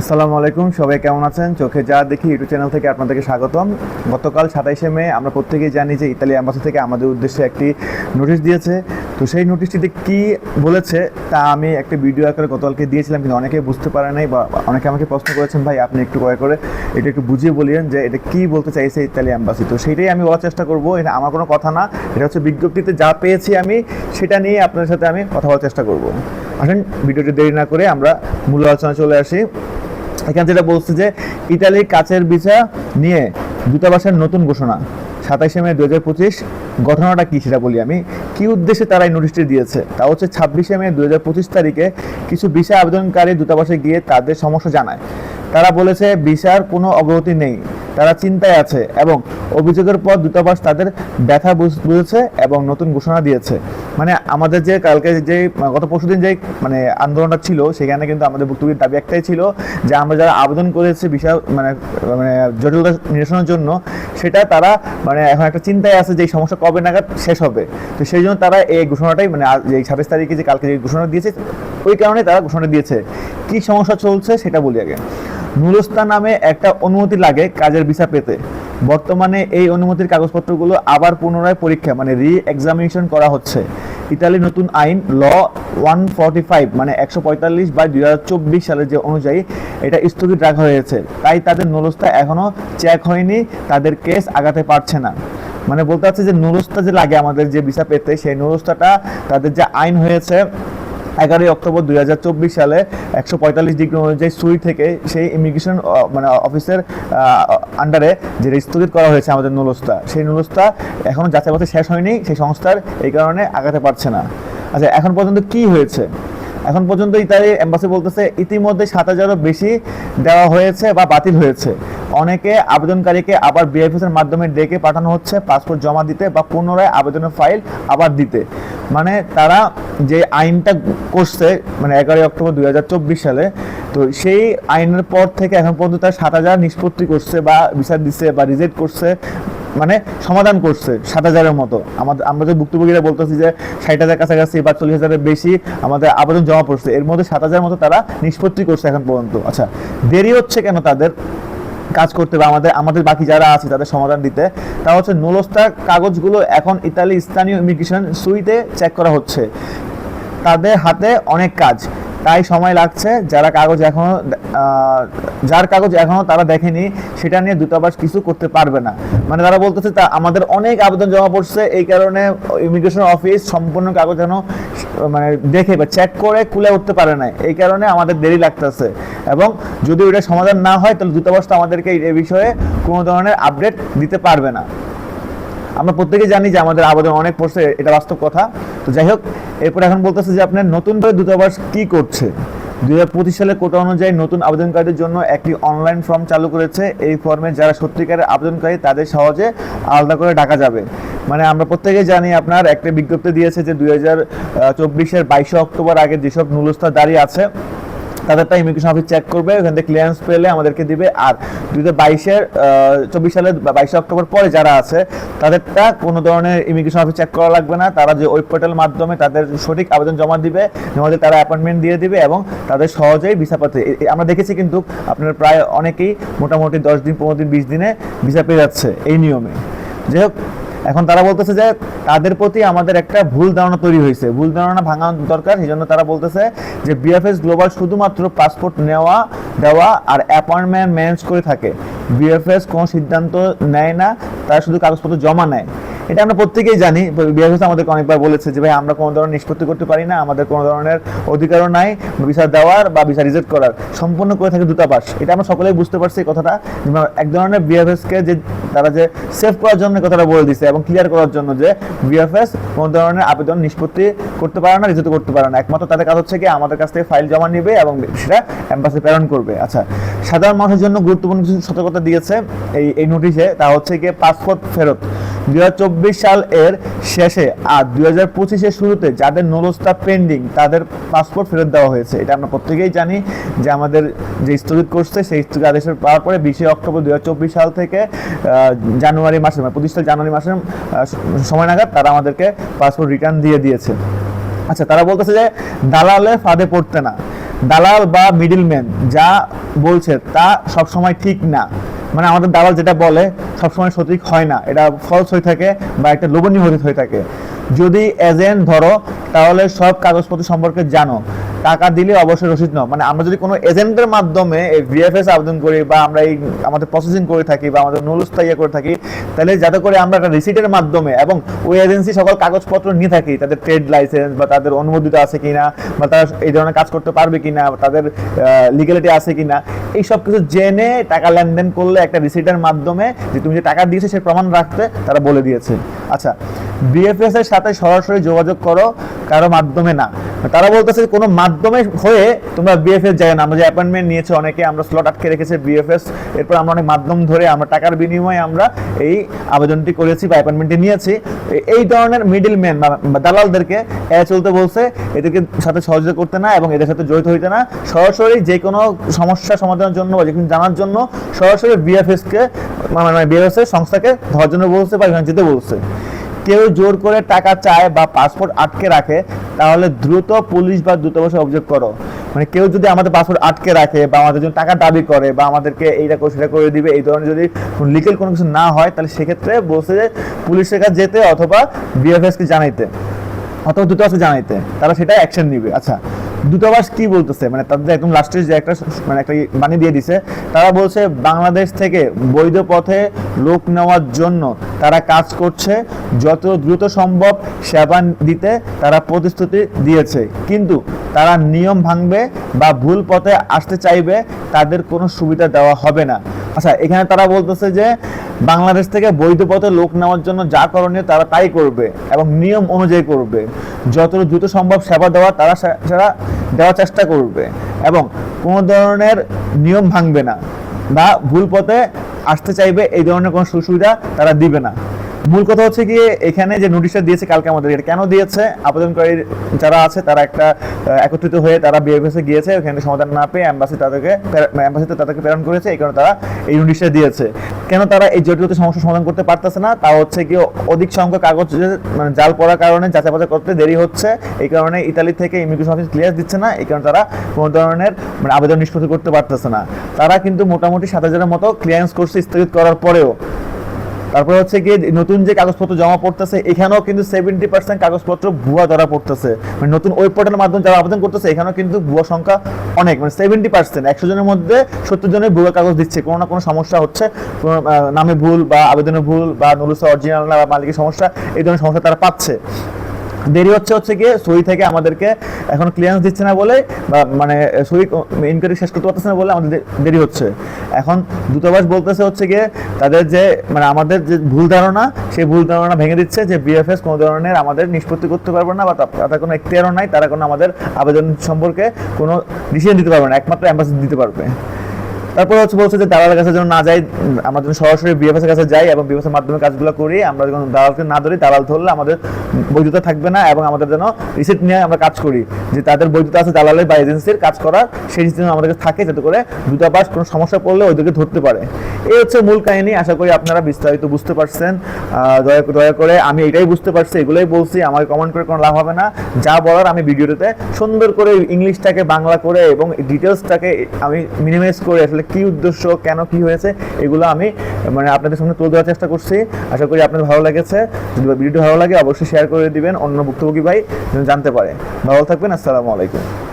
আসসালামু আলাইকুম, সবাই কেমন আছেন? চোখে যা দেখি ইউটিউব চ্যানেল থেকে আপনাদেরকে স্বাগতম। গতকাল সাতাইশে মে, আমরা প্রত্যেকেই জানি যে ইতালি অ্যাম্বাসি থেকে আমাদের উদ্দেশ্যে একটি নোটিশ দিয়েছে। তো সেই নোটিশটিতে কি বলেছে, তা আমি একটা ভিডিও আকারে গতকালকে দিয়েছিলাম, কিন্তু অনেকে বুঝতে পারে নাই বা অনেকে আমাকে প্রশ্ন করেছেন, ভাই, আপনি একটু কয়ে করে এটা একটু বুঝিয়ে বলিয়েন যে এটা কি বলতে চাইছে ইতালি অ্যাম্বাসি তো সেটাই আমি বলার চেষ্টা করব, এটা আমার কোনো কথা না, এটা হচ্ছে বিজ্ঞপ্তিতে যা পেয়েছি আমি, সেটা নিয়ে আপনাদের সাথে আমি কথা বলার চেষ্টা করব। আসেন, ভিডিওটি দেরি না করে আমরা মূল আলোচনা চলে আসি। এখানে যেটা বলছে যে ইতালির কাছের বিছা নিয়ে দূতাবাসের নতুন ঘোষণা। সাতাইশে মে দু হাজার পঁচিশ ঘটনাটা কী সেটা বলি আমি। কি উদ্দেশ্যে তারা এই নোটিশটি দিয়েছে? তা হচ্ছে ছাব্বিশে মে দু হাজার পঁচিশ তারিখে কিছু বিষয় আবেদনকারী দূতাবাসে গিয়ে তাদের সমস্যা জানায়। তারা বলেছে ভিসার কোনো অগ্রগতি নেই। তারা চিন্তায় আছে এবং অভিযোগের পর দূতাবাস তাদের ব্যথা বুঝ- বুঝেছে এবং নতুন ঘোষণা দিয়েছে। মানে আমাদের যে কালকে যে, গত পরশুদিন যে মানে আন্দোলনটা ছিল, সেখানে কিন্তু আমাদের ভুক্তভোগীর দাবি একটাই ছিল যে আমরা যারা আবেদন করেছি বিষয় মানে মানে জটিলতা নিরসনের জন্য, সেটা তারা মানে এখন একটা চিন্তায় আছে যে এই সমস্যা কবে নাগাদ শেষ হবে। তো সেই জন্য তারা এই ঘোষণাটাই মানে এই ছাব্বিশ তারিখে যে কালকে যে ঘোষণা দিয়েছে, ওই কারণে তারা ঘোষণা দিয়েছে। কি সমস্যা চলছে সেটা বলি আগে। নুরস্তা নামে একটা অনুমতি লাগে কাজের ভিসা পেতে। বর্তমানে এই অনুমতির কাগজপত্রগুলো আবার পুনরায় পরীক্ষা মানে রি এক্সামিনেশন করা হচ্ছে। ইতালির নতুন আইন ল ওয়ান ফর্টি ফাইভ মানে একশো পঁয়তাল্লিশ বা দুই হাজার চব্বিশ সালের যে অনুযায়ী এটা স্থগিত রাখা হয়েছে। তাই তাদের নুরস্তা এখনও চেক হয়নি, তাদের কেস আগাতে পারছে না। মানে বলতে চাচ্ছে যে নুরস্তা যে লাগে আমাদের যে ভিসা পেতে, সেই নুরস্তাটা তাদের যে আইন হয়েছে এগারোই অক্টোবর দুই হাজার চব্বিশ সালে একশো পঁয়তাল্লিশ ডিগ্রি অনুযায়ী সুই থেকে সেই ইমিগ্রেশন মানে অফিসের আন্ডারে যেটা স্থগিত করা হয়েছে আমাদের নুলস্তা, সেই নুলস্তা এখনও যাচাই বাছাই শেষ হয়নি, সেই সংস্থার এই কারণে আগাতে পারছে না। আচ্ছা এখন পর্যন্ত কি হয়েছে? এখন পর্যন্ত ইতালি এম্বাসি বলতেছে ইতিমধ্যে সাত হাজারও বেশি দেওয়া হয়েছে বা বাতিল হয়েছে। অনেকে আবেদনকারীকে আবার বিএফএস এর মাধ্যমে ডেকে পাঠানো হচ্ছে, পাসপোর্ট জমা দিতে বা পুনরায় আবেদনের ফাইল আবার দিতে। মানে তারা যে আইনটা করছে মানে এগারোই অক্টোবর দু হাজার চব্বিশ সালে, তো সেই আইনের পর থেকে এখন পর্যন্ত তারা সাত হাজার নিষ্পত্তি করছে বা বিচার দিচ্ছে বা রিজেক্ট করছে মানে সমাধান করছে সাত হাজারের মতো। আমাদের, আমরা যে ভুক্তভোগীরা বলতেছি যে ষাট হাজার কাছাকাছি বা চল্লিশ হাজারের বেশি আমাদের আবেদন জমা পড়ছে, এর মধ্যে সাত হাজার মতো তারা নিষ্পত্তি করছে এখন পর্যন্ত। আচ্ছা দেরি হচ্ছে কেন তাদের? কাজ করতে বা আমাদের আমাদের বাকি যারা আছে তাদের সমাধান দিতে। তা হচ্ছে নোলস্তার কাগজগুলো এখন ইতালি স্থানীয় ইমিগ্রেশন সুইতে চেক করা হচ্ছে। তাদের হাতে অনেক কাজ। তাই সময় লাগছে যারা কাগজ এখনও আহ, যার কাগজ এখনও তারা দেখেনি, সেটা নিয়ে দূতাবাস কিছু করতে পারবে না। মানে তারা বলতেছে, তা আমাদের অনেক আবেদন জমা পড়ছে, এই কারণে ইমিগ্রেশন অফিস সম্পূর্ণ কাগজ যেন মানে দেখে বা চেক করে খুলে উঠতে পারে না এই কারণে আমাদের দেরি লাগতেছে। এবং যদি ওইটা সমাধান না হয়, তাহলে দূতাবাস তো আমাদেরকে এই বিষয়ে কোনো ধরনের আপডেট দিতে পারবে না। আমরা প্রত্যেকেই জানি যে আমাদের আবেদন অনেক পড়ছে, এটা বাস্তব কথা। তো যাই হোক, এরপর এখন বলতেছে যে আপনার নতুন করে দূতাবাস কি করছে? দুই হাজার পঁচিশ সালে কোটা অনুযায়ী নতুন আবেদনকারীদের জন্য একটি অনলাইন ফর্ম চালু করেছে। এই ফর্মে যারা সত্যিকারের আবেদনকারী, তাদের সহজে আলাদা করে ডাকা যাবে। মানে আমরা প্রত্যেকেই জানি আপনার, একটা বিজ্ঞপ্তি দিয়েছে যে দুই হাজার চব্বিশের বাইশে অক্টোবর আগে যেসব নুলস্থা দাঁড়িয়ে আছে তাদেরটা ইমিগ্রেশন অফিস চেক করবে, ওখান থেকে ক্লিয়ারেন্স পেলে আমাদেরকে দিবে। আর দুই হাজার বাইশের চব্বিশ সালের বাইশে অক্টোবর পরে যারা আছে, তাদেরটা কোনো ধরনের ইমিগ্রেশন অফিস চেক করা লাগবে না। তারা যে ওয়েব পোর্টালের মাধ্যমে তাদের সঠিক আবেদন জমা দিবে জমাতে তারা অ্যাপয়েন্টমেন্ট দিয়ে দিবে এবং তাদের সহজেই ভিসা পাতে আমরা দেখেছি কিন্তু আপনার প্রায় অনেকেই মোটামুটি দশ দিন, পনেরো দিন, বিশ দিনে ভিসা পেয়ে যাচ্ছে এই নিয়মে। যাই হোক এখন তারা বলতেছে যে তাদের প্রতি আমাদের একটা ভুল ধারণা তৈরি হয়েছে। ভুল ধারণা ভাঙা দরকার সেই জন্য তারা বলতেছে যে বিএফএস গ্লোবাল শুধুমাত্র পাসপোর্ট নেওয়া, দেওয়া আর অ্যাপয়েন্টমেন্ট ম্যানেজ করে থাকে। বিএফএস কোনো সিদ্ধান্ত নেয় না, তারা শুধু কাগজপত্র জমা নেয়। এটা আমরা প্রত্যেকেই জানি। বিএফএস আমাদেরকে অনেকবার বলেছে যে, ভাই, আমরা কোনো ধরনের নিষ্পত্তি করতে পারি না। আমাদের কোনো ধরনের অধিকারও নাই ভিসা দেওয়ার বা ভিসা রিজেক্ট করার। সম্পূর্ণ করে থাকে দূতাবাস। এটা আমরা সকলেই বুঝতে পারছি এই কথাটা। এক ধরনের বিএফএসকে যে, তারা যে সেভ করার জন্য কথাটা বলে দিছে এবং ক্লিয়ার করার জন্য যে বিএফএস কোনো ধরনের আবেদন, নিষ্পত্তি করতে পারে না, রিজেক্ট করতে পারে না। একমাত্র তাদের কাজ হচ্ছে কি, আমাদের কাছ থেকে ফাইল জমা নিবে এবং সেটা অ্যাম্বাসি প্রেরণ করবে। আচ্ছা সাধারণ মানুষের জন্য গুরুত্বপূর্ণ কিছু সতর্কতা দিয়েছে এই এই নোটিশে তা হচ্ছে গিয়ে পাসপোর্ট ফেরত। দুই সাল এর শেষে আর দুই হাজার শুরুতে যাদের নোলস্তা পেন্ডিং তাদের পাসপোর্ট ফেরত দেওয়া হয়েছে। এটা আমরা প্রত্যেকেই জানি যে আমাদের যে স্থগিত করছে, সেই স্থগিত আদেশের পাওয়ার পরে বিশে অক্টোবর দু হাজার চব্বিশ সাল থেকে জানুয়ারি মাসে মানে পঁচিশ সাল জানুয়ারি মাসের সময় নাগাদ তারা আমাদেরকে পাসপোর্ট রিটার্ন দিয়ে দিয়েছে। আচ্ছা তারা বলতেছে যে দালালে ফাঁদে পড়তে না। দালাল বা মিডিলম্যান যা বলছে তা সবসময় ঠিক না। মানে আমাদের দালাল যেটা বলে, সবসময় সঠিক হয় না। এটা ফলস হয়ে থাকে বা একটা লোভনীয় হয়ে থাকে। যদি এজেন্ট ধরো, তাহলে সব কাগজপত্র সম্পর্কে জানো। টাকা দিলে অবশ্যই রসিদ নাও। মানে আমরা যদি কোনো এজেন্টের মাধ্যমে এই ভিএফএস আবেদন করি বা আমরা এই আমাদের প্রসেসিং করে থাকি বা আমাদের নুলস্থা ইয়ে করে থাকি, তাহলে যাতে করে আমরা একটা রিসিটের মাধ্যমে এবং ওই এজেন্সি সকল কাগজপত্র নিয়ে থাকি, তাদের ট্রেড লাইসেন্স বা তাদের অনুমোদিত আছে কিনা বা তারা এই ধরনের কাজ করতে পারবে কিনা তাদের লিগ্যালিটি আছে কিনা, এই সব কিছু জেনে টাকা লেনদেন করলে একটা রিসিটের মাধ্যমে যে তুমি যে টাকা দিয়েছ সে প্রমাণ রাখতে তারা বলে দিয়েছে। আচ্ছা বিএফএস এর সাথে সরাসরি যোগাযোগ করো, কারও মাধ্যমে না। তারা বলতেছে কোনো মাধ্যমে হয়ে তোমরা বিএফএস যায় না আমরা যে অ্যাপয়েন্টমেন্ট নিয়েছে, অনেকে আমরা স্লট আটকে রেখেছে বিএফএস এরপর আমরা অনেক মাধ্যম ধরে আমরা টাকার বিনিময়ে আমরা এই আবেদনটি করেছি বা অ্যাপয়েন্টমেন্টটি নিয়েছি। এই ধরনের মিডল ম্যান বা দালালদেরকে এ চলতে বলছে, এদেরকে সাথে সহযোগিতা করতে না এবং এদের সাথে জড়িত হইতে না। সরাসরি যে কোনো সমস্যা সমাধানের জন্য বা যে জানার জন্য সরাসরি বিএফএস কে মানে বিএফএস সংস্থাকে ধরার জন্য বলছে বা এখানে যেতে বলছে। কেউ জোর করে টাকা চায় বা পাসপোর্ট আটকে রাখে, তাহলে দ্রুত পুলিশ বা দূতাবাসে অভিযোগ করো। মানে কেউ যদি আমাদের পাসপোর্ট আটকে রাখে বা আমাদের জন্য টাকা দাবি করে বা আমাদেরকে এইটা করে সেটা করে দিবে, এই ধরনের যদি লিগেল কোনো কিছু না হয়, তাহলে সেক্ষেত্রে বসে যে পুলিশের কাছে যেতে অথবা বিএফএসকে জানাইতে, অথবা দূতাবাসে জানাইতে, তারা সেটা অ্যাকশন নিবে। আচ্ছা দূতাবাস কি বলতেছে? মানে তাদের একদম লাস্টে যে একটা মানে একটা বানিয়ে দিয়ে দিছে, তারা বলছে বাংলাদেশ থেকে বৈধ পথে লোক নেওয়ার জন্য তারা কাজ করছে, যত দ্রুত সম্ভব সেবা দিতে তারা প্রতিশ্রুতি দিয়েছে। কিন্তু তারা নিয়ম ভাঙবে বা ভুল পথে আসতে চাইবে, তাদের কোনো সুবিধা দেওয়া হবে না। আচ্ছা এখানে তারা বলতেছে যে বাংলাদেশ থেকে বৈধ পথে লোক নেওয়ার জন্য যা করণীয় তারা তাই করবে এবং নিয়ম অনুযায়ী করবে। যত দ্রুত সম্ভব সেবা দেওয়া তারা সেটা দেওয়ার চেষ্টা করবে এবং কোনো ধরনের নিয়ম ভাঙবে না বা ভুল পথে আসতে চাইবে এই ধরনের কোনো সুবিধা তারা দিবে না। মূল কথা হচ্ছে গিয়ে এখানে যে নোটিশটা দিয়েছে কালকে আমাদের, এটা কেন দিয়েছে? আবেদনকারী যারা আছে, তারা একটা একত্রিত হয়ে তারা বিএফএস গিয়েছে, ওখানে সমাধান না পেয়ে অ্যাম্বাসি তাদেরকে অ্যাম্বাসিতে তাদেরকে প্রেরণ করেছে, এই কারণে তারা এই নোটিশটা দিয়েছে। কেন তারা এই জটিল সমস্যা সমাধান করতে পারতেছে না? তা হচ্ছে কি অধিক সংখ্যক কাগজ মানে জাল পড়ার কারণে যাচাই করতে দেরি হচ্ছে। এই কারণে ইতালি থেকে ইমিগ্রেশন অফিস ক্লিয়ার দিচ্ছে না। এই কারণে তারা কোনো ধরনের মানে আবেদন নিষ্পত্তি করতে পারতেছে না। তারা কিন্তু মোটামুটি সাত হাজারের মতো ক্লিয়ারেন্স করছে স্থগিত করার পরেও তারপরে হচ্ছে গিয়ে নতুন যে কাগজপত্র জমা পড়তেছে, এখানেও কিন্তু সেভেন্টি পার্সেন্ট কাগজপত্র ভুয়া ধরা পড়তেছে। মানে নতুন ওয়েব পোর্টালের মাধ্যমে যারা আবেদন করতেছে, এখানেও কিন্তু ভুয়া সংখ্যা অনেক মানে সেভেন্টি পার্সেন্ট একশো জনের মধ্যে সত্তর জনের ভুয়া কাগজ দিচ্ছে, কোনো না কোনো সমস্যা হচ্ছে। নামে ভুল বা আবেদনে ভুল বা নুলুসা অরিজিনাল না বা মালিকের সমস্যা, এই ধরনের সমস্যা তারা পাচ্ছে। দেরি হচ্ছে হচ্ছে গিয়ে সই থেকে আমাদেরকে এখন ক্লিয়ারেন্স দিচ্ছে না বলে, বা মানে সই ইনকোয়ারি শেষ করতে পারতেছে না বলে আমাদের দেরি হচ্ছে। এখন দূতাবাস বলতেছে হচ্ছে গিয়ে তাদের যে মানে আমাদের যে ভুল ধারণা, সেই ভুল ধারণা ভেঙে দিচ্ছে যে বিএফএস কোনো ধরনের আমাদের নিষ্পত্তি করতে পারবে না বা তাদের কোনো এখতিয়ারও নাই, তারা কোনো আমাদের আবেদন সম্পর্কে কোনো ডিসিশন দিতে পারবে না, একমাত্র অ্যাম্বাসি দিতে পারবে। তারপর হচ্ছে বলছে যে দালালের কাছে যেন না যাই, আমরা যেন সরাসরি বিএফএস এর কাছে যাই এবং বিএফএস এর মাধ্যমে কাজগুলো করি, আমরা যখন দালালকে না ধরি, দালাল ধরলে আমাদের বৈধতা থাকবে না এবং আমাদের যেন রিসিপ্ট নিয়ে আমরা কাজ করি। যে তাদের বৈধতা আছে দালালের বা এজেন্সির কাজ করার সেই যেন আমাদের থাকে যাতে করে দূতাবাস কোনো সমস্যা পড়লে ওইদেরকে ধরতে পারে। এই হচ্ছে মূল কাহিনী, আশা করি আপনারা বিস্তারিত বুঝতে পারছেন। দয়া দয়া করে আমি এটাই বুঝতে পারছি, এগুলোই বলছি আমাকে কমেন্ট করে কোনো লাভ হবে না। যা বলার আমি ভিডিওতে সুন্দর করে ইংলিশটাকে বাংলা করে এবং ডিটেলসটাকে আমি মিনিমাইজ করে আসলে কি উদ্দেশ্য, কেন কি হয়েছে, এগুলো আমি মানে আপনাদের সামনে তুলে দেওয়ার চেষ্টা করছি। আশা করি আপনাদের ভালো লেগেছে। যদি ভিডিওটি ভালো লাগে, অবশ্যই শেয়ার করে দিবেন অন্য ভুক্তভোগী ভাই জানতে পারে। ভালো থাকবেন আসসালামু আলাইকুম।